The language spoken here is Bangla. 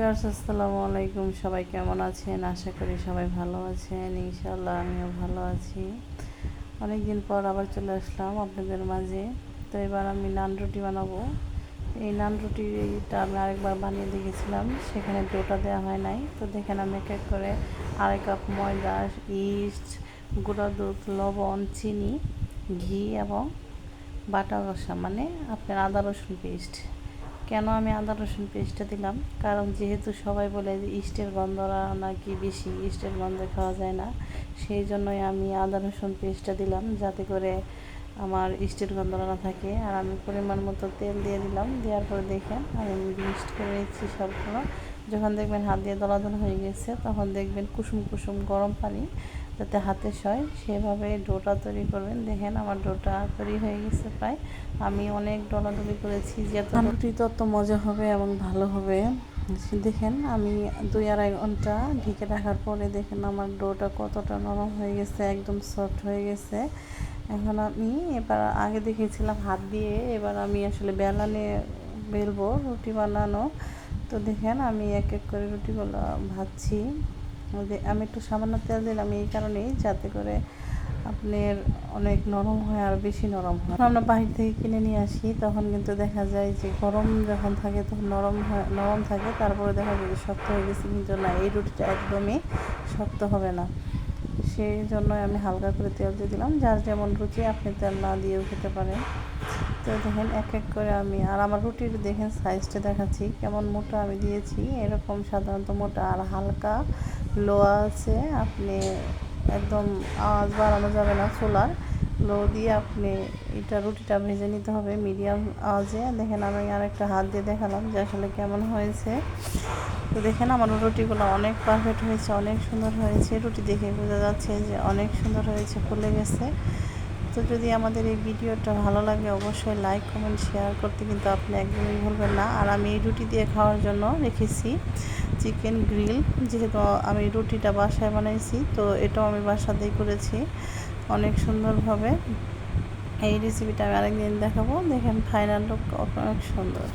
ভিউয়ার্স, আসসালামু আলাইকুম। সবাই কেমন আছেন? আশা করি সবাই ভালো আছেন। ইনশাল্লাহ আমিও ভালো আছি। অনেক দিন পর আবার চলে আসলাম আপনাদের মাঝে। তো এবার আমি নান রুটি বানাবো। এই নান রুটিটা আমি আরেকবার বানিয়ে দেখেছিলাম। সেখানে ডোটা দেওয়া হয় নাই। তো দেখেন আমি এক এক করে আড়াই কাপ ময়দা, ইস্ট, গুঁড়া দুধ, লবণ, চিনি, ঘি এবং বাটা কষা মানে আপনার আদা রসুন পেস্ট। কেন আমি আদা রসুন পেস্টটা দিলাম? কারণ যেহেতু সবাই বলে যে ইস্টের গন্ধরা নাকি বেশি ইস্টের গন্ধে খাওয়া যায় না, সেই জন্যই আমি আদা রসুন পেস্টটা দিলাম যাতে করে আমার ইস্টের গন্ধরা না থাকে। আর আমি পরিমাণ মতো তেল দিয়ে দিলাম। দেওয়ার পরে দেখেন আমি মিক্সড করে নিচ্ছি সবগুলো। যখন দেখবেন হাত দিয়ে দলাদল হয়ে গেছে, তখন দেখবেন কুসুম কুসুম গরম পানি যাতে হাতে সয়। সেভাবে ডোটা তৈরি করবেন। দেখেন আমার ডোটা তৈরি হয়ে গেছে প্রায়। আমি অনেক ডলাডলি করেছি যত রুটি তত মজা হবে এবং ভালো হবে। দেখেন আমি দুই আড়াই ঘণ্টা ঢেকে রাখার পরে দেখেন আমার ডোটা কতটা নরম হয়ে গেছে, একদম সফট হয়ে গেছে। এখন আমি এবার আগে দেখেছিলাম হাত দিয়ে, এবার আমি আসলে বেলানে বেলবো, রুটি বানানো। তো দেখেন আমি এক এক করে রুটিগুলো ভাজছি। আমি একটু সামান্য তেল দিলাম, এই কারণেই যাতে করে আপনার অনেক নরম হয় আর বেশি নরম হয়। আমরা বাহির থেকে কিনে নিয়ে আসি, তখন কিন্তু দেখা যায় যে গরম যখন থাকে, তখন নরম হয়, নরম থাকে। তারপরে দেখা যায় যে শক্ত হয়ে গেছে, কিন্তু না, এই রুটিটা একদমই শক্ত হবে না। সেই জন্য আমি হালকা করে তেল দিয়ে দিলাম। যার যেমন রুচি, আপনি তেল না দিয়েও খেতে পারেন। তো দেখেন এক এক করে আমি, আর আমার রুটির দেখেন সাইজটা দেখাচ্ছি, কেমন মোটা আমি দিয়েছি, এরকম সাধারণত মোটা আর হালকা লোয়া আছে, আপনি একদম আওয়াজ বাড়ানো যাবে না চুলার লো দিয়ে আপনি এটা রুটিটা ভেজে নিতে হবে মিডিয়াম আওয়াজে। দেখেন আমি আর একটা হাত দিয়ে দেখালাম যে আসলে কেমন হয়েছে। তো দেখেন আমার রুটিগুলো অনেক পারফেক্ট হয়েছে, অনেক সুন্দর হয়েছে। রুটি দেখে বোঝা যাচ্ছে যে অনেক সুন্দর হয়েছে, ফুলে গেছে। তো যদি আমাদের এই ভিডিওটা ভালো লাগে, অবশ্যই লাইক কমেন্ট শেয়ার করতে কিন্তু আপনি একদমই ভুলবেন না। আর আমি এই রুটি দিয়ে খাওয়ার জন্য রেখেছি চিকেন গ্রিল। যেহেতু আমি রুটিটা বাসায় বানাইছি, তো এটাও আমি বাসাতেই করেছি অনেক সুন্দরভাবে। এই রেসিপিটা আমি আরেকদিন দেখাবো। দেখেন ফাইনাল লুক অনেক সুন্দর।